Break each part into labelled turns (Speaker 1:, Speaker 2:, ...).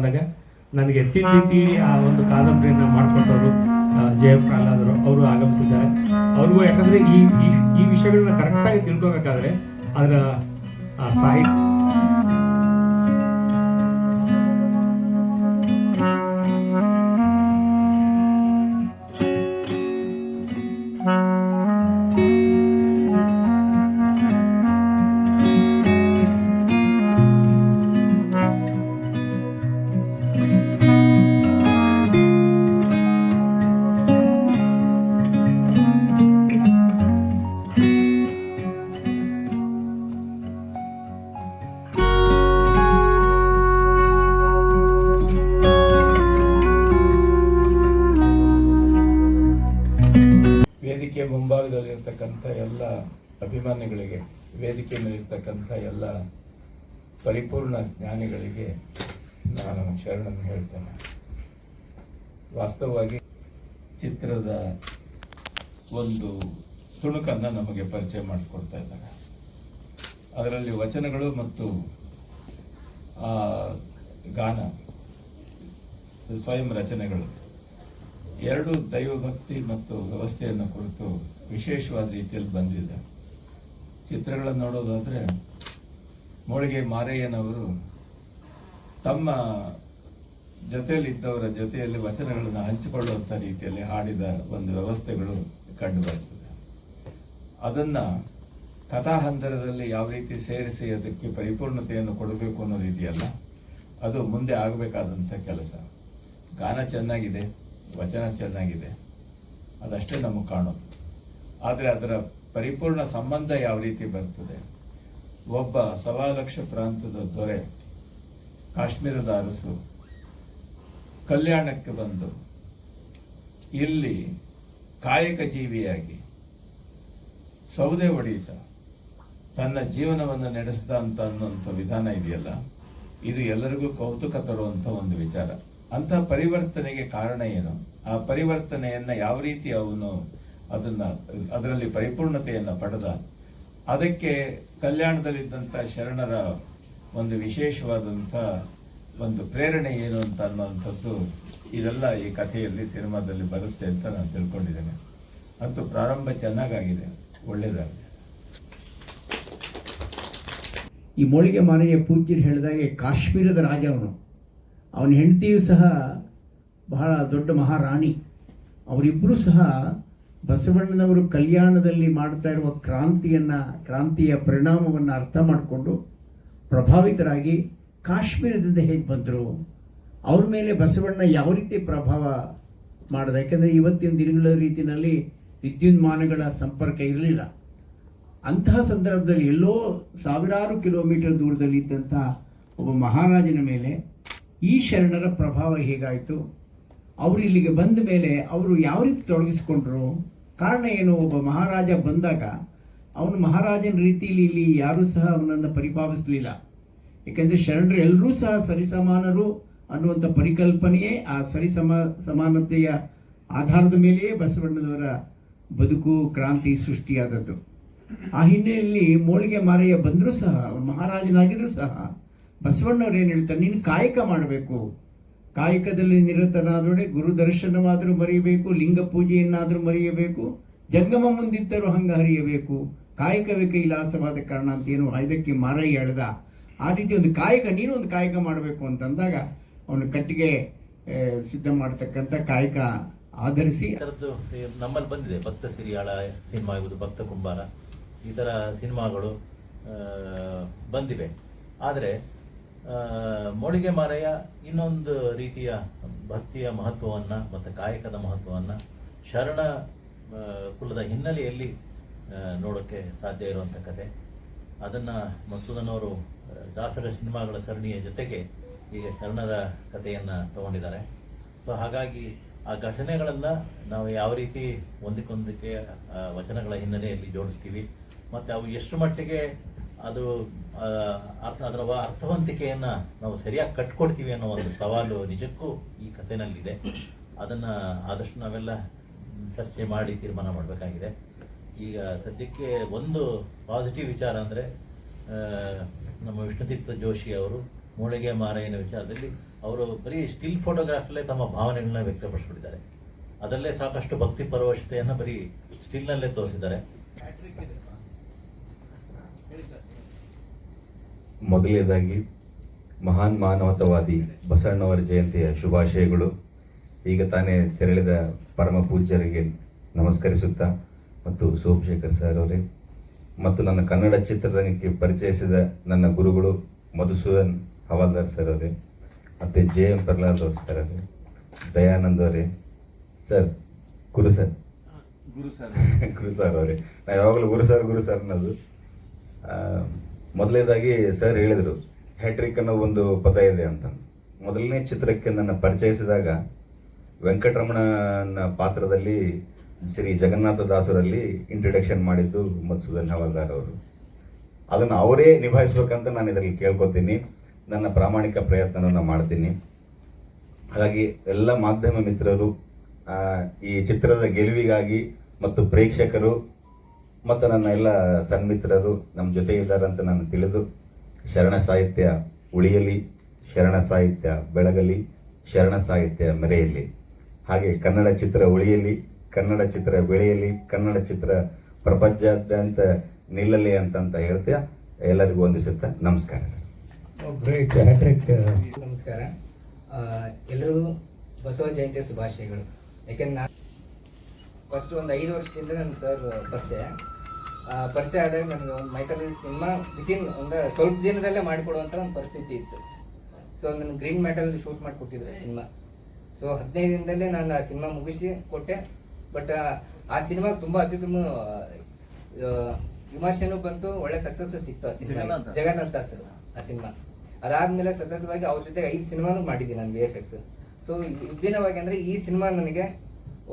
Speaker 1: ಆದಾಗ ನನಗೆ ತಿಂಡಿ ತೀಡಿ ಆ ಒಂದು ಕಾದಂಬರಿಯನ್ನು ಜಯ ಪ್ರಹ್ಲಾದರು ಅವರು ಆಗಮಿಸಿದ್ದಾರೆ. ಅವ್ರಿಗೂ ಯಾಕಂದ್ರೆ ಈ, ಈ- ವಿಷಯಗಳನ್ನ ಕರೆಕ್ಟಾಗಿ ತಿಳ್ಕೊಬೇಕಾದ್ರೆ ಅದರ ಸಾಹಿತ್ಯ
Speaker 2: ಮುಂಭಾಗದಲ್ಲಿರ್ತಕ್ಕಂಥ ಎಲ್ಲ ಅಭಿಮಾನಿಗಳಿಗೆ ವೇದಿಕೆ ಮೇಲಿರ್ತಕ್ಕಂಥ ಎಲ್ಲ ಪರಿಪೂರ್ಣ ಜ್ಞಾನಿಗಳಿಗೆ ನಾನು ಶರಣನ್ನು ಹೇಳ್ತೇನೆ. ವಾಸ್ತವವಾಗಿ ಚಿತ್ರದ ಒಂದು ತುಣುಕನ್ನು ನಮಗೆ ಪರಿಚಯ ಮಾಡಿಸ್ಕೊಡ್ತಾ ಇದ್ದಾರೆ. ಅದರಲ್ಲಿ ವಚನಗಳು ಮತ್ತು ಆ ಗಾನ ಸ್ವಯಂ ರಚನೆಗಳು. ಎರಡು ದೈವಭಕ್ತಿ ಮತ್ತು ವ್ಯವಸ್ಥೆಯನ್ನು ಕುರಿತು ವಿಶೇಷವಾದ ರೀತಿಯಲ್ಲಿ ಬಂದಿದೆ. ಚಿತ್ರಗಳನ್ನು ನೋಡೋದಾದರೆ ಮೋಳಿಗೆ ಮಾರಯ್ಯನವರು ತಮ್ಮ ಜೊತೆಯಲ್ಲಿದ್ದವರ ಜೊತೆಯಲ್ಲಿ ವಚನಗಳನ್ನು ಹಂಚಿಕೊಳ್ಳುವಂಥ ರೀತಿಯಲ್ಲಿ ಹಾಡಿದ ಒಂದು ವ್ಯವಸ್ಥೆಗಳು ಕಂಡು ಬರ್ತದೆ. ಅದನ್ನ ಕಥಾಹಂದರದಲ್ಲಿ ಯಾವ ರೀತಿ ಸೇರಿಸಿ ಅದಕ್ಕೆ ಪರಿಪೂರ್ಣತೆಯನ್ನು ಕೊಡಬೇಕು ಅನ್ನೋ ಇದೆಯಲ್ಲ ಅದು ಮುಂದೆ ಆಗಬೇಕಾದಂಥ ಕೆಲಸ. ಗಾನ ಚೆನ್ನಾಗಿದೆ, ವಚನ ಚೆನ್ನಾಗಿದೆ, ಅದಷ್ಟೇ ನಮಗೆ ಕಾಣೋದು. ಆದರೆ ಅದರ ಪರಿಪೂರ್ಣ ಸಂಬಂಧ ಯಾವ ರೀತಿ ಬರ್ತದೆ? ಒಬ್ಬ ಸವಾ ಲಕ್ಷ ಪ್ರಾಂತದ ದೊರೆ, ಕಾಶ್ಮೀರದ ಅರಸು, ಕಲ್ಯಾಣಕ್ಕೆ ಬಂದು ಇಲ್ಲಿ ಕಾಯಕ ಜೀವಿಯಾಗಿ ಸೌದೆ ಹೊಡೆಯುತ್ತ ತನ್ನ ಜೀವನವನ್ನು ನಡೆಸಿದ ಅಂತ ಅನ್ನುವಂಥ ವಿಧಾನ ಇದೆಯಲ್ಲ? ಇದು ಎಲ್ಲರಿಗೂ ಕೌತುಕ ತರುವಂಥ ಒಂದು ವಿಚಾರ. ಅಂತಹ ಪರಿವರ್ತನೆಗೆ ಕಾರಣ ಏನು? ಆ ಪರಿವರ್ತನೆಯನ್ನ ಯಾವ ರೀತಿ ಅವನು ಅದನ್ನ, ಅದರಲ್ಲಿ ಪರಿಪೂರ್ಣತೆಯನ್ನು ಪಡೆದ. ಅದಕ್ಕೆ ಕಲ್ಯಾಣದಲ್ಲಿದ್ದಂಥ ಶರಣರ ಒಂದು ವಿಶೇಷವಾದಂಥ ಒಂದು ಪ್ರೇರಣೆ ಏನು ಅಂತ ಅನ್ನುವಂಥದ್ದು ಇದೆಲ್ಲ ಈ ಕಥೆಯಲ್ಲಿ ಸಿನಿಮಾದಲ್ಲಿ ಬರುತ್ತೆ ಅಂತ ನಾನು ತಿಳ್ಕೊಂಡಿದ್ದೇನೆ. ಅಂತೂ ಪ್ರಾರಂಭ ಚೆನ್ನಾಗಾಗಿದೆ ಒಳ್ಳೆಯದಾಗಿದೆ
Speaker 3: ಈ ಮೋಳಿಗೆ ಮಾನೆಯ ಪೂಜ್ಯರು ಹೇಳಿದಾಗೆ ಕಾಶ್ಮೀರದ ರಾಜ ಅವನು. ಅವನ ಹೆಂಡತಿಯೂ ಸಹ ಬಹಳ ದೊಡ್ಡ ಮಹಾರಾಣಿ. ಅವರಿಬ್ಬರೂ ಸಹ ಬಸವಣ್ಣನವರು ಕಲ್ಯಾಣದಲ್ಲಿ ಮಾಡ್ತಾ ಇರುವ ಕ್ರಾಂತಿಯನ್ನು, ಕ್ರಾಂತಿಯ ಪರಿಣಾಮವನ್ನು ಅರ್ಥ ಮಾಡಿಕೊಂಡು ಪ್ರಭಾವಿತರಾಗಿ ಕಾಶ್ಮೀರದಿಂದ ಹೇಗೆ ಬಂದರು? ಅವ್ರ ಮೇಲೆ ಬಸವಣ್ಣ ಯಾವ ರೀತಿ ಪ್ರಭಾವ ಮಾಡಿದ? ಯಾಕೆಂದರೆ ಇವತ್ತಿನ ದಿನಗಳ ರೀತಿಯಲ್ಲಿ ವಿದ್ಯುನ್ಮಾನಗಳ ಸಂಪರ್ಕ ಇರಲಿಲ್ಲ. ಅಂತಹ ಸಂದರ್ಭದಲ್ಲಿ ಎಲ್ಲೋ ಸಾವಿರಾರು ಕಿಲೋಮೀಟರ್ ದೂರದಲ್ಲಿ ಇದ್ದಂತಹ ಒಬ್ಬ ಮಹಾರಾಜನ ಮೇಲೆ ಈ ಶರಣರ ಪ್ರಭಾವ ಹೇಗಾಯಿತು? ಅವರು ಇಲ್ಲಿಗೆ ಬಂದ ಮೇಲೆ ಅವರು ಯಾವ ರೀತಿ ತೊಡಗಿಸಿಕೊಂಡ್ರು? ಕಾರಣ ಏನು? ಒಬ್ಬ ಮಹಾರಾಜ ಬಂದಾಗ ಅವನು ಮಹಾರಾಜನ ರೀತಿಯಲ್ಲಿ ಇಲ್ಲಿ ಯಾರೂ ಸಹ ಅವನನ್ನು ಪರಿಪಾಲಿಸಲಿಲ್ಲ. ಏಕೆಂದರೆ ಶರಣರು ಎಲ್ಲರೂ ಸಹ ಸರಿಸಮಾನರು ಅನ್ನುವಂಥ ಪರಿಕಲ್ಪನೆಯೇ ಆ ಸರಿಸಮ, ಸಮಾನತೆಯ ಆಧಾರದ ಮೇಲೆಯೇ ಬಸವಣ್ಣನವರ ಬದುಕು, ಕ್ರಾಂತಿ, ಸೃಷ್ಟಿಯಾದದ್ದು. ಆ ಹಿನ್ನೆಲೆಯಲ್ಲಿ ಮೋಳಿಗೆ ಮಾರಯ್ಯ ಬಂದರೂ ಸಹ ಅವ್ರು ಮಹಾರಾಜನಾಗಿದ್ರು ಸಹ ಬಸವಣ್ಣವ್ರು ಏನು ಹೇಳ್ತಾರೆ, ನೀನು ಕಾಯಕ ಮಾಡಬೇಕು. ಕಾಯಕದಲ್ಲಿ ನಿರತನಾದೊಡೆ ಗುರು ದರ್ಶನವಾದರೂ ಮರೆಯಬೇಕು, ಲಿಂಗ ಪೂಜೆಯನ್ನಾದರೂ ಮರೆಯಬೇಕು, ಜಂಗಮ ಮುಂದಿದ್ದರೂ ಹಂಗ ಹರಿಯಬೇಕು. ಕಾಯಕವೇ ಕೈಲಾಸವಾದ ಕಾರಣ ಅಂತ ಏನು ಇದಕ್ಕೆ ಮರ ಎಳೆದ ಆ ರೀತಿ ಒಂದು ಕಾಯಕ, ನೀನು ಒಂದು ಕಾಯಕ ಮಾಡಬೇಕು ಅಂತಂದಾಗ ಅವನು ಕಟ್ಟಿಗೆ ಸಿದ್ಧ ಮಾಡತಕ್ಕಂಥ ಕಾಯಕ ಆಧರಿಸಿ
Speaker 4: ನಮ್ಮಲ್ಲಿ ಬಂದಿದೆ. ಭಕ್ತ ಸಿರಿಯಾಳ ಸಿನಿಮಾ ಇರ್ಬೋದು ಭಕ್ತ ಕುಂಬಾರ. ಈ ಥರ ಸಿನಿಮಾಗಳು ಬಂದಿವೆ. ಆದರೆ ಮೋಳಿಗೆ ಮಾರೆಯ ಇನ್ನೊಂದು ರೀತಿಯ ಭಕ್ತಿಯ ಮಹತ್ವವನ್ನು ಮತ್ತು ಕಾಯಕದ ಮಹತ್ವವನ್ನು ಶರಣ ಕುಲದ ಹಿನ್ನೆಲೆಯಲ್ಲಿ ನೋಡೋಕ್ಕೆ ಸಾಧ್ಯ ಇರುವಂಥ ಕತೆ ಅದನ್ನು ಮಸೂದನವರು ದಾಸರ ಸಿನಿಮಾಗಳ ಸರಣಿಯ ಜೊತೆಗೆ ಈಗ ಶರಣರ ಕಥೆಯನ್ನು ತಗೊಂಡಿದ್ದಾರೆ. ಸೊ ಹಾಗಾಗಿ ಆ ಘಟನೆಗಳನ್ನು ನಾವು ಯಾವ ರೀತಿ ಒಂದಕ್ಕೊಂದಕ್ಕೆ ವಚನಗಳ ಹಿನ್ನೆಲೆಯಲ್ಲಿ ಜೋಡಿಸ್ತೀವಿ, ಮತ್ತು ಅವು ಎಷ್ಟು ಮಟ್ಟಿಗೆ ಅದು ಅರ್ಥ, ಅದರ ಅರ್ಥವಂತಿಕೆಯನ್ನ ನಾವು ಸರಿಯಾಗಿ ಕಟ್ಕೊಡ್ತೀವಿ ಅನ್ನೋ ಒಂದು ಸವಾಲು ನಿಜಕ್ಕೂ ಈ ಕಥೆನಲ್ಲಿದೆ. ಅದನ್ನು ಆದಷ್ಟು ನಾವೆಲ್ಲ ಚರ್ಚೆ ಮಾಡಿ ತೀರ್ಮಾನ ಮಾಡಬೇಕಾಗಿದೆ. ಈಗ ಸದ್ಯಕ್ಕೆ ಒಂದು ಪಾಸಿಟಿವ್ ವಿಚಾರ ಅಂದರೆ ನಮ್ಮ ವಿಷ್ಣುತೀರ್ಥ ಜೋಶಿ ಅವರು, ಮೂಳಿಗೆ ಮಾರಯ್ಯನ ವಿಚಾರದಲ್ಲಿ ಅವರು ಬರೀ ಸ್ಟಿಲ್ ಫೋಟೋಗ್ರಾಫಲ್ಲೇ ತಮ್ಮ ಭಾವನೆಗಳನ್ನ ವ್ಯಕ್ತಪಡಿಸ್ಬಿಟ್ಟಿದ್ದಾರೆ. ಅದರಲ್ಲೇ ಸಾಕಷ್ಟು ಭಕ್ತಿ ಪರವಶತೆಯನ್ನು ಬರೀ ಸ್ಟಿಲ್ನಲ್ಲೇ ತೋರಿಸಿದ್ದಾರೆ.
Speaker 5: ಮೊದಲನೇದಾಗಿ ಮಹಾನ್ ಮಾನವತಾವಾದಿ ಬಸವಣ್ಣವರ ಜಯಂತಿಯ ಶುಭಾಶಯಗಳು. ಈಗ ತಾನೇ ತೆರಳಿದ ಪರಮ ಪೂಜ್ಯರಿಗೆ ನಮಸ್ಕರಿಸುತ್ತಾ ಮತ್ತು ಸೋಮಶೇಖರ್ ಸರ್ ಅವರೇ ಮತ್ತು ನನ್ನ ಕನ್ನಡ ಚಿತ್ರರಂಗಕ್ಕೆ ಪರಿಚಯಿಸಿದ ನನ್ನ ಗುರುಗಳು ಮಧುಸೂದನ್ ಹವಾಲ್ದಾರ್ ಸರ್ ಅವರೇ ಮತ್ತು ಜೆ ಎಂ ಪ್ರಹ್ಲಾದ್ ಅವ್ರ ಸರ್ ಅವರೇ ದಯಾನಂದ್ ಅವರೇ sir Guru sir.
Speaker 2: Guru sir.
Speaker 5: Guru sir ಅವರೇ. ನಾ ಯಾವಾಗಲೂ ಗುರು ಸರ್ ಗುರು ಸರ್ ಅನ್ನೋದು. ಮೊದಲನೇದಾಗಿ ಸರ್ ಹೇಳಿದರು, ಹ್ಯಾಟ್ರಿಕ್ ಅನ್ನೋ ಒಂದು ಪದ ಇದೆ ಅಂತ. ಮೊದಲನೇ ಚಿತ್ರಕ್ಕೆ ನನ್ನ ಪರಿಚಯಿಸಿದಾಗ, ವೆಂಕಟರಮಣನ ಪಾತ್ರದಲ್ಲಿ ಶ್ರೀ ಜಗನ್ನಾಥ ದಾಸರಲ್ಲಿ ಇಂಟ್ರಡಕ್ಷನ್ ಮಾಡಿದ್ದು ಮಧುಸೂದನ್ ಹವಾಲ್ದಾರ್ ಅವರು. ಅದನ್ನು ಅವರೇ ನಿಭಾಯಿಸ್ಬೇಕಂತ ನಾನು ಇದರಲ್ಲಿ ಕೇಳ್ಕೊತೀನಿ. ನನ್ನ ಪ್ರಾಮಾಣಿಕ ಪ್ರಯತ್ನವನ್ನು ಮಾಡ್ತೀನಿ. ಹಾಗಾಗಿ ಎಲ್ಲ ಮಾಧ್ಯಮ ಮಿತ್ರರು ಈ ಚಿತ್ರದ ಗೆಲುವಿಗಾಗಿ ಮತ್ತು ಪ್ರೇಕ್ಷಕರು ಮತ್ತು ನನ್ನ ಎಲ್ಲ ಸನ್ಮಿತ್ರರು ನಮ್ಮ ಜೊತೆ ಇದ್ದಾರೆ ಅಂತ ನಾನು ತಿಳಿದು ಶರಣ ಸಾಹಿತ್ಯ ಉಳಿಯಲಿ ಶರಣ ಸಾಹಿತ್ಯ ಬೆಳಗಲಿ ಶರಣ ಸಾಹಿತ್ಯ ಮೆರೆಯಲಿ. ಹಾಗೆ ಕನ್ನಡ ಚಿತ್ರ ಉಳಿಯಲಿ ಕನ್ನಡ ಚಿತ್ರ ಬೆಳೆಯಲಿ ಕನ್ನಡ ಚಿತ್ರ ಪ್ರಪಂಚಾದ್ಯಂತ ನಿಲ್ಲಲಿ ಅಂತಂತ ಹೇಳ್ತೀಯ ಎಲ್ಲರಿಗೂ ವಂದಿಸುತ್ತಾ ನಮಸ್ಕಾರ ಸರ್.
Speaker 1: ಗ್ರೇಟ್ ಹ್ಯಾಟ್ರಿಕ್
Speaker 6: ನಮಸ್ಕಾರ. ಎಲ್ಲರಿಗೂ ಬಸವ ಜಯಂತಿ ಶುಭಾಶಯಗಳು. ಯಾಕೆಂದ್ರೆ ನಾನು ಫಸ್ಟ್ ಒಂದು ಐದು ವರ್ಷದಿಂದ ನನ್ನ ಸರ್ ಪರಿಚಯ. ಪರಿಚಯ ಆದಾಗ ನನಗೆ ಒಂದು ಮೈಕಲ್ ಸಿನಿಮಾ ವಿತಿನ್ ಒಂದು ಸ್ವಲ್ಪ ದಿನದಲ್ಲೇ ಮಾಡಿಕೊಡುವಂಥ ಒಂದು ಪರಿಸ್ಥಿತಿ ಇತ್ತು. ಸೊ ನನ್ನ ಗ್ರೀನ್ ಮ್ಯಾಟಲ್ ಶೂಟ್ ಮಾಡಿಕೊಟ್ಟಿದ್ರು ಸಿನಿಮಾ. ಸೊ ಹದಿನೈದು ದಿನದಲ್ಲೇ ನಾನು ಆ ಸಿನಿಮಾ ಮುಗಿಸಿ ಕೊಟ್ಟೆ. ಬಟ್ ಆ ಸಿನಿಮಾಗೆ ತುಂಬ ಅತ್ಯುತ್ತಮ ವಿಮರ್ಶೆನು ಬಂತು ಒಳ್ಳೆ ಸಕ್ಸಸ್ ಸಿಕ್ತು ಆ ಸಿನಿಮಾ ಜಗನ್ನಾಥ್. ದಾಸರು ಆ ಸಿನಿಮಾ. ಅದಾದ್ಮೇಲೆ ಸತತವಾಗಿ ಅವ್ರ ಜೊತೆ ಐದು ಸಿನಿಮಾನು ಮಾಡಿದ್ದೀನಿ ನಾನು ವಿ ಎಫ್ ಎಕ್ಸ್ ಸೊ ವಿಭಿನ್ನವಾಗಿ ಅಂದರೆ ಈ ಸಿನಿಮಾ ನನಗೆ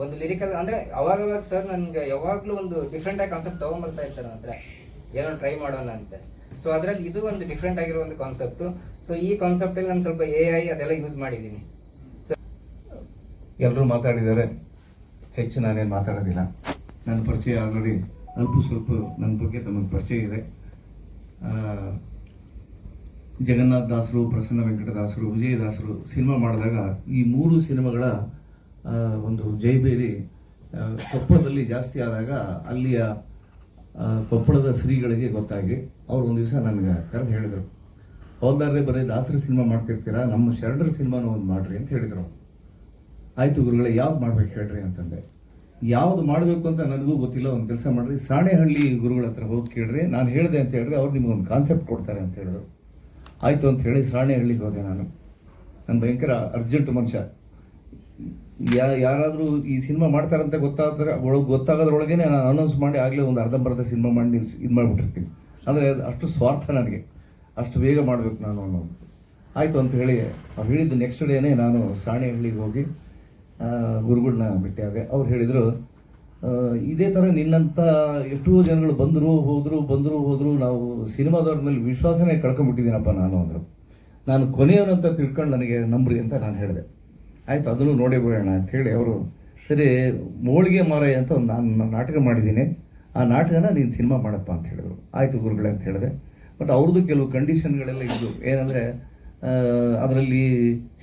Speaker 6: ಒಂದು ಲಿರಿಕಲ್ ಅಂದ್ರೆ ಅವಾಗ ಅವಾಗ ಸರ್ ನನ್ಗೆ ಯಾವಾಗ್ಲೂ ಒಂದು ಡಿಫ್ರೆಂಟ್ ಆಗಿ ಕಾನ್ಸೆಪ್ಟ್ ತಗೊಂಡ್ಬರ್ತಾ ಇರ್ತಾರೆ ಅಂದ್ರೆ ಏನೋ ಟ್ರೈ ಮಾಡೋಣ ಅಂತ. ಸೊ ಅದ್ರಲ್ಲಿ ಇದು ಒಂದು ಡಿಫ್ರೆಂಟ್ ಆಗಿರೋ ಒಂದು ಕಾನ್ಸೆಪ್ಟ್ ಸೊ ಈ ಕಾನ್ಸೆಪ್ಟ್ ಅಲ್ಲಿ ನಾನು ಸ್ವಲ್ಪ ಎ ಐ ಅದೆಲ್ಲ ಯೂಸ್ ಮಾಡಿದ್ದೀನಿ.
Speaker 7: ಎಲ್ಲರೂ ಮಾತಾಡಿದ್ದಾರೆ. ಹೆಚ್ಚು ನಾನೇನು ಮಾತಾಡೋದಿಲ್ಲ. ನನ್ನ ಪರಿಚಯ ಆಲ್ರೆಡಿ ಅಲ್ಪ ಸ್ವಲ್ಪ ನನ್ನ ಬಗ್ಗೆ ತಮಗೆ ಪರಿಚಯ ಇದೆ. ಜಗನ್ನಾಥ ದಾಸರು, ಪ್ರಸನ್ನ ವೆಂಕಟದಾಸರು, ವಿಜಯದಾಸರು ಸಿನಿಮಾ ಮಾಡಿದಾಗ ಈ ಮೂರು ಸಿನಿಮಾಗಳ ಒಂದು ಜೈಬೇರಿ ಕೊಪ್ಪಳದಲ್ಲಿ ಜಾಸ್ತಿ ಆದಾಗ ಅಲ್ಲಿಯ ಕೊಪ್ಪಳದ ಶ್ರೀಗಳಿಗೆ ಗೊತ್ತಾಗಿ ಅವ್ರು ಒಂದು ದಿವಸ ನನಗೆ ಕರೆದು ಹೇಳಿದರು. ಹೌದಾರ್ರೆ ಬರೀ ದಾಸರ ಸಿನಿಮಾ ಮಾಡ್ತಿರ್ತೀರಾ? ನಮ್ಮ ಶರಣರ ಸಿನಿಮಾನು ಒಂದು ಮಾಡ್ರಿ ಅಂತ ಹೇಳಿದರು. ಆಯಿತು ಗುರುಗಳೇ, ಯಾವ್ದು ಮಾಡ್ಬೇಕು ಹೇಳ್ರಿ ಅಂತಂದೆ. ಯಾವ್ದು ಮಾಡಬೇಕು ಅಂತ ನನಗೂ ಗೊತ್ತಿಲ್ಲ, ಒಂದು ಕೆಲಸ ಮಾಡ್ರಿ. ಸಾಣೆಹಳ್ಳಿ ಗುರುಗಳ ಹತ್ರ ಹೋಗಿ ಕೇಳ್ರಿ. ನಾನು ಹೇಳಿದೆ ಅಂತ ಹೇಳಿದ್ರೆ ಅವ್ರು ನಿಮ್ಗೆ ಒಂದು ಕಾನ್ಸೆಪ್ಟ್ ಕೊಡ್ತಾರೆ ಅಂತ ಹೇಳಿದ್ರು. ಆಯ್ತು ಅಂತ ಹೇಳಿ ಸಾಣೆಹಳ್ಳಿಗೆ ಹೋದೆ ನಾನು. ನನ್ನ ಭಯಂಕರ ಅರ್ಜೆಂಟ್ ಮನುಷ್ಯ. ಯಾ, ಯಾರಾದರೂ ಈ ಸಿನಿಮಾ ಮಾಡ್ತಾರಂತ ಗೊತ್ತಾದ್ರೆ, ಒಳಗೆ ಗೊತ್ತಾಗೋದ್ರೊಳಗೆ ನಾನು ಅನೌನ್ಸ್ ಮಾಡಿ ಆಗಲೇ ಒಂದು ಅರ್ಧಂಬರ್ಧ ಸಿನಿಮಾ ಮಾಡಿ ನಿಲ್ಸಿ, ಇದು ಮಾಡಿಬಿಟ್ಟಿರ್ತೀನಿ. ಅಂದರೆ ಅಷ್ಟು ಸ್ವಾರ್ಥ ನನಗೆ. ಅಷ್ಟು ಬೇಗ ಮಾಡಬೇಕು ನಾನು ಅನ್ನೋದು. ಆಯಿತು ಅಂತ ಹೇಳಿ, ಅವ್ರು ಹೇಳಿದ್ದು ನೆಕ್ಸ್ಟ್ ಡೇನೇ ನಾನು ಸಾಣೆಹಳ್ಳಿಗೆ ಹೋಗಿ ಗುರುಗಳನ್ನ ಭೇಟಿಯಾದೆ ಅವ್ರು ಹೇಳಿದರು ಇದೇ ಥರ ನಿನ್ನಂಥ ಎಷ್ಟೋ ಜನಗಳು ಬಂದರು, ಹೋದರು ಬಂದರು, ಹೋದರು, ನಾವು ಸಿನಿಮಾದವ್ರ ಮೇಲೆ ವಿಶ್ವಾಸನೇ ಕಳ್ಕೊಂಡ್ಬಿಟ್ಟಿದ್ದೀನಪ್ಪ ನಾನು ಅಂದರು. ನಾನು ಕೊನೆಯವನಂತ ತಿಳ್ಕೊಂಡು ನನಗೆ ನಂಬ್ರಿ ಅಂತ ನಾನು ಹೇಳಿದೆ. ಆಯಿತು, ಅದನ್ನು ನೋಡಿ ಬಿಡೋಣ ಅಂತ ಹೇಳಿ ಅವರು, ಸರಿ, ಮೋಳಿಗೆ ಮಾರಾಯ ಅಂತ ಒಂದು ನಾನು ನಾಟಕ ಮಾಡಿದ್ದೀನಿ. ಆ ನಾಟಕನ ನೀನು ಸಿನಿಮಾ ಮಾಡಪ್ಪ ಅಂತ ಹೇಳಿದರು. ಆಯಿತು ಗುರುಗಳೇ ಅಂತ ಹೇಳಿದೆ. ಬಟ್ ಅವ್ರದ್ದು ಕೆಲವು ಕಂಡೀಷನ್ಗಳೆಲ್ಲ ಇದ್ದು ಏನಂದರೆ ಅದರಲ್ಲಿ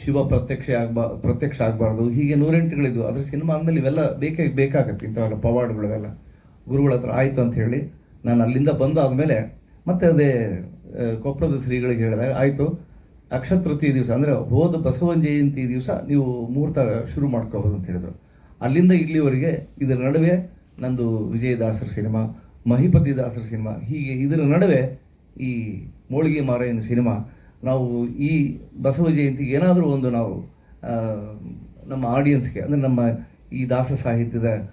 Speaker 7: ಶಿವ ಪ್ರತ್ಯಕ್ಷ ಆಗ್ಬಾ, ಪ್ರತ್ಯಕ್ಷ ಆಗಬಾರ್ದು, ಹೀಗೆ ನೂರೆಂಟುಗಳಿದ್ವು. ಅದ್ರ ಸಿನಿಮಾ ಅಂದಮೇಲೆ ಇವೆಲ್ಲ ಬೇಕೇ, ಬೇಕಾಗತ್ತೆ ಇಂಥವೆಲ್ಲ ಪವಾಡ್ಗಳಿವೆಲ್ಲ ಗುರುಗಳ ಹತ್ರ ಆಯಿತು ಅಂತ ಹೇಳಿ ನಾನು ಅಲ್ಲಿಂದ ಬಂದಾದಮೇಲೆ ಮತ್ತೆ ಅದೇ ಕೊಪ್ಪಳದ ಶ್ರೀಗಳಿಗೆ ಹೇಳಿದಾಗ, ಆಯಿತು ಅಕ್ಷಯ ದಿವಸ, ಅಂದರೆ ಹೋದ ಬಸವನ ಜಯಂತಿ ದಿವಸ ನೀವು ಮುಹೂರ್ತ ಶುರು ಮಾಡ್ಕೋಬೋದು ಅಂತ ಹೇಳಿದ್ರು. ಅಲ್ಲಿಂದ ಇಲ್ಲಿವರೆಗೆ ಇದರ ನಡುವೆ ನಂದು ವಿಜಯದಾಸರ ಸಿನಿಮಾ, ಮಹಿಪತಿ ದಾಸರ ಸಿನಿಮಾ, ಹೀಗೆ ಇದರ ನಡುವೆ ಈ ಮೋಳಿಗೆ ಮಾರಾಯನ ಸಿನಿಮಾ, ನಾವು ಈ ಬಸವ ಜಯಂತಿಗೆ ಏನಾದರೂ ಒಂದು ನಾವು ನಮ್ಮ ಆಡಿಯನ್ಸ್ಗೆ ಅಂದರೆ ನಮ್ಮ ಈ ದಾಸ ಸಾಹಿತ್ಯದ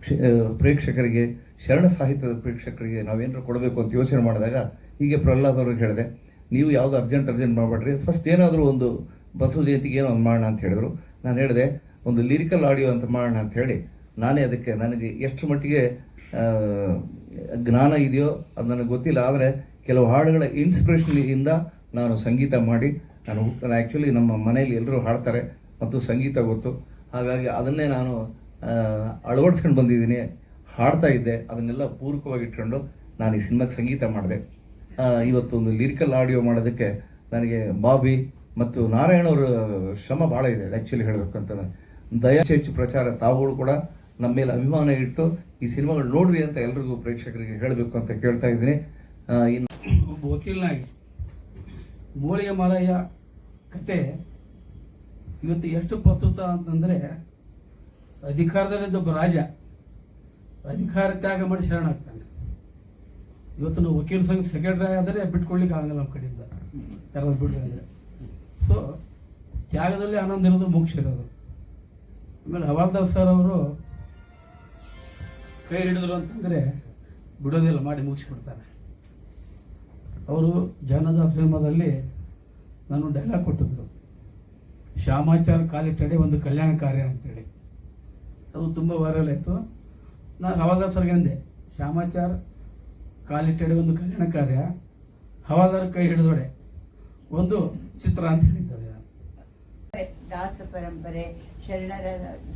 Speaker 7: ಕ್ಷ- ಪ್ರೇಕ್ಷಕರಿಗೆ, ಶರಣ ಸಾಹಿತ್ಯದ ಪ್ರೇಕ್ಷಕರಿಗೆ ನಾವೇನಾದ್ರು ಕೊಡಬೇಕು ಅಂತ ಯೋಚನೆ ಮಾಡಿದಾಗ ಹೀಗೆ ಪ್ರಹ್ಲಾದ್ ಅವ್ರಿಗೆ ಹೇಳಿದೆ. ನೀವು ಯಾವುದು ಅರ್ಜೆಂಟ್ ಅರ್ಜೆಂಟ್ ಮಾಡಬೇಡ್ರಿ. ಫಸ್ಟ್ ಏನಾದರೂ ಒಂದು ಬಸವ ಜಯಂತಿಗೆ ಏನೋ ಒಂದು ಮಾಡೋಣ ಅಂತ ಹೇಳಿದ್ರು. ನಾನು ಹೇಳಿದೆ, ಒಂದು ಲಿರಿಕಲ್ ಆಡಿಯೋ ಅಂತ ಮಾಡೋಣ ಅಂತ ಹೇಳಿ, ನಾನೇ ಅದಕ್ಕೆ ನನಗೆ ಎಷ್ಟು ಮಟ್ಟಿಗೆ ಜ್ಞಾನ ಇದೆಯೋ ಅದು ನನಗೆ ಗೊತ್ತಿಲ್ಲ. ಆದರೆ ಕೆಲವು ಹಾಡುಗಳ ಇನ್ಸ್ಪಿರೇಷನಿಂದ ನಾನು ಸಂಗೀತ ಮಾಡಿ, ನಾನು ನಾನು ಆ್ಯಕ್ಚುಲಿ ನಮ್ಮ ಮನೆಯಲ್ಲಿ ಎಲ್ಲರೂ ಹಾಡ್ತಾರೆ ಮತ್ತು ಸಂಗೀತ ಗೊತ್ತು. ಹಾಗಾಗಿ ಅದನ್ನೇ ನಾನು ಅಳವಡಿಸ್ಕೊಂಡು ಬಂದಿದ್ದೀನಿ. ಹಾಡ್ತಾ ಇದ್ದೆ. ಅದನ್ನೆಲ್ಲ ಪೂರಕವಾಗಿ ಇಟ್ಕೊಂಡು ನಾನು ಈ ಸಿನಿಮಾಗೆ ಸಂಗೀತ ಮಾಡಿದೆ. ಇವತ್ತೊಂದು ಲಿರಿಕಲ್ ಆಡಿಯೋ ಮಾಡೋದಕ್ಕೆ ನನಗೆ ಬಾಬಿ
Speaker 8: ಮತ್ತು ನಾರಾಯಣ ಅವರ ಶ್ರಮ ಭಾಳ ಇದೆ ಆ್ಯಕ್ಚುಲಿ ಹೇಳಬೇಕು ಅಂತ ದಯಾ ಹೆಚ್ಚು ಪ್ರಚಾರ, ತಾವುಗಳು ಕೂಡ ನಮ್ಮ ಮೇಲೆ ಅಭಿಮಾನ ಇಟ್ಟು ಈ ಸಿನಿಮಾಗಳು ನೋಡ್ರಿ ಅಂತ ಎಲ್ರಿಗೂ ಪ್ರೇಕ್ಷಕರಿಗೆ ಹೇಳಬೇಕು ಅಂತ ಕೇಳ್ತಾ ಇದ್ದೀನಿ. ಇನ್ನು
Speaker 9: ಒಬ್ಬ ವಕೀಲನಾಗಿ ಮೂಲಿಗೆ ಮಾಲಯ್ಯ ಕತೆ ಇವತ್ತು ಎಷ್ಟು ಪ್ರಸ್ತುತ ಅಂತಂದರೆ ಅಧಿಕಾರದಲ್ಲಿದ್ದ ಒಬ್ಬ ರಾಜ ಅಧಿಕಾರ ತ್ಯಾಗ ಮಾಡಿ ಶರಣಾಗ್ತಾನೆ. ಇವತ್ತು ನಾವು ವಕೀಲ ಸಂಘ ಸೆಕ್ರೆಟರಿ ಆದರೆ ಬಿಟ್ಕೊಳ್ಲಿಕ್ಕೆ ಆಗಲ್ಲ ನಮ್ಮ ಕಡೆಯಿಂದ. ಯಾರಾದ್ರು ಬಿಡ್ರಿ ಅಂದರೆ ಸೊ ತ್ಯಾಗದಲ್ಲಿ ಆನಂದ ಇರೋದು ಮೋಕ್ಷ ಇರೋದು. ಆಮೇಲೆ ಹವಾಲ್ದಾರ್ ಸರ್ ಅವರು ಕೈ ಹಿಡಿದ್ರು ಅಂತಂದರೆ ಬಿಡೋದಿಲ್ಲ ಮಾಡಿ ಮುಗಿಸ್ಬಿಡ್ತಾರೆ ಅವರು ಜನದ ಸಿನಿಮಾದಲ್ಲಿ ನಾನು ಡೈಲಾಗ್ ಕೊಟ್ಟಿದ್ರು ಶ್ಯಾಮಾಚಾರ ಕಾಲಿಟ್ಟಡೆ ಒಂದು ಕಲ್ಯಾಣ ಕಾರ್ಯ ಅಂತೇಳಿ. ಅದು ತುಂಬ ವೈರಲ್ ಆಯಿತು. ನಾನು ಹವಾಲ್ದಾರ್ ಸರ್ಗೆ ಅಂದೆ, ಶ್ಯಾಮಾಚಾರ ಕಾಲಿಟ್ಟಡೆ ಒಂದು ಕಲ್ಯಾಣ ಕಾರ್ಯ ಹವಾದಾರ ಕೈ ಹಿಡಿದೊಡೆ. ಒಂದು ಚಿತ್ರ ಅಂತ ಹೇಳಿದ್ದಾರೆ.
Speaker 10: ದಾಸ ಪರಂಪರೆ ಶರಣರ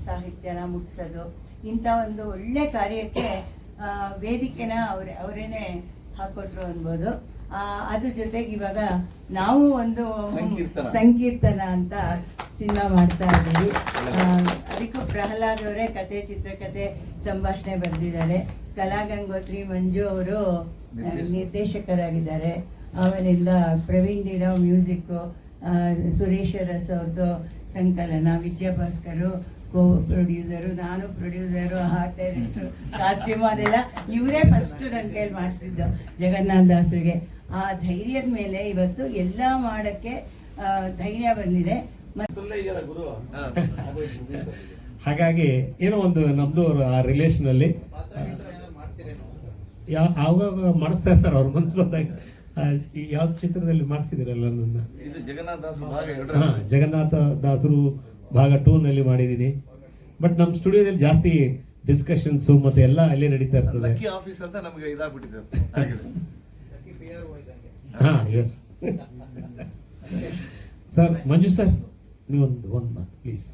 Speaker 10: ಸಾಹಿತ್ಯನ ಮುಗಿಸೋದು ಇಂಥ ಒಂದು ಒಳ್ಳೆ ಕಾರ್ಯಕ್ಕೆ ಆ, ವೇದಿಕೆನ ಅವ್ರೆ ಅವರೇನೆ ಹಾಕೊಟ್ರು ಅನ್ಬೋದು. ಆ, ಅದ್ರ ಜೊತೆಗೆ ಇವಾಗ ನಾವು ಒಂದು
Speaker 8: ಸಂಕೀರ್ತನ.
Speaker 10: ಸಂಕೀರ್ತನ ಅಂತ ಸಿನಿಮಾ ಮಾಡ್ತಾ ಇದ್ದೀವಿ. ಅದಕ್ಕೂ ಪ್ರಹ್ಲಾದ್ ಅವರೇ ಕತೆ ಚಿತ್ರಕಥೆ ಸಂಭಾಷಣೆ ಬರೆದಿದ್ದಾರೆ. ಕಲಾ ಗಂಗೋತ್ರಿ ಮಂಜು ಅವರು ನಿರ್ದೇಶಕರಾಗಿದ್ದಾರೆ. ಆಮೇಲಿಂದ ಪ್ರವೀಣ್ ನೀರಾವ್ ಮ್ಯೂಸಿಕ್ಕು ಸುರೇಶ್ ರಸ್ ಅವ್ರದ್ದು ಸಂಕಲನ ವಿಜಯಭಾಸ್ಕರು ಕೋ ಪ್ರೊಡ್ಯೂಸರು ನಾನು ಪ್ರೊಡ್ಯೂಸರು ಆರ್ಟ್ ಡೈರೆಕ್ಟ್ರು ಕಾಸ್ಟ್ಯೂಮ್ ಅದೆಲ್ಲ ಇವರೇ ಫಸ್ಟ್ ನನ್ನ ಕೈಯಲ್ಲಿ ಮಾಡಿಸಿದ್ದು ಜಗನ್ನಾಥ್ ದಾಸರಿಗೆ. ಆ ಧೈರ್ಯದ ಮೇಲೆ ಇವತ್ತು ಎಲ್ಲ ಮಾಡೋಕ್ಕೆ ಧೈರ್ಯ ಬಂದಿದೆ.
Speaker 1: ಹಾಗಾಗಿ ಏನೋ ಒಂದು ನಮ್ದು ಅವರು ಆ ರಿಲೇಷನ್ ಅಲ್ಲಿ ಯಾವ ಆವಾಗ ಮಾಡಿಸ್ತಾ ಇರ್ತಾರೆ ಅವ್ರ ಮನ್ಸು ಬಂದಾಗ. ಯಾವ ಚಿತ್ರದಲ್ಲಿ ಮಾಡಿಸಿದಿರಲ್ಲ ನನ್ನ
Speaker 8: ಇದು ಜಗನ್ನಾಥ ದಾಸ್ ಭಾಗ
Speaker 1: ಹಾ ಜಗನ್ನಾಥ ದಾಸರು ಭಾಗ ಟೂನಲ್ಲಿ ನಲ್ಲಿ ಮಾಡಿದೀನಿ ಬಟ್ ನಮ್ಮ ಸ್ಟುಡಿಯೋದಲ್ಲಿ ಜಾಸ್ತಿ ಡಿಸ್ಕಷನ್ಸ್ ಮತ್ತೆ ಎಲ್ಲ ಅಲ್ಲೇ ನಡೀತಾ ಇರ್ತದೆ.
Speaker 8: ಲಕ್ಕಿ ಆಫೀಸ್ ಅಂತ ನಮಗೆ.
Speaker 1: ಹಾ ಎಸ್ ಸರ್ ಮಂಜು ಸರ್ ನೀವೊಂದು ಒಂದು ಮಾತು ಪ್ಲೀಸ್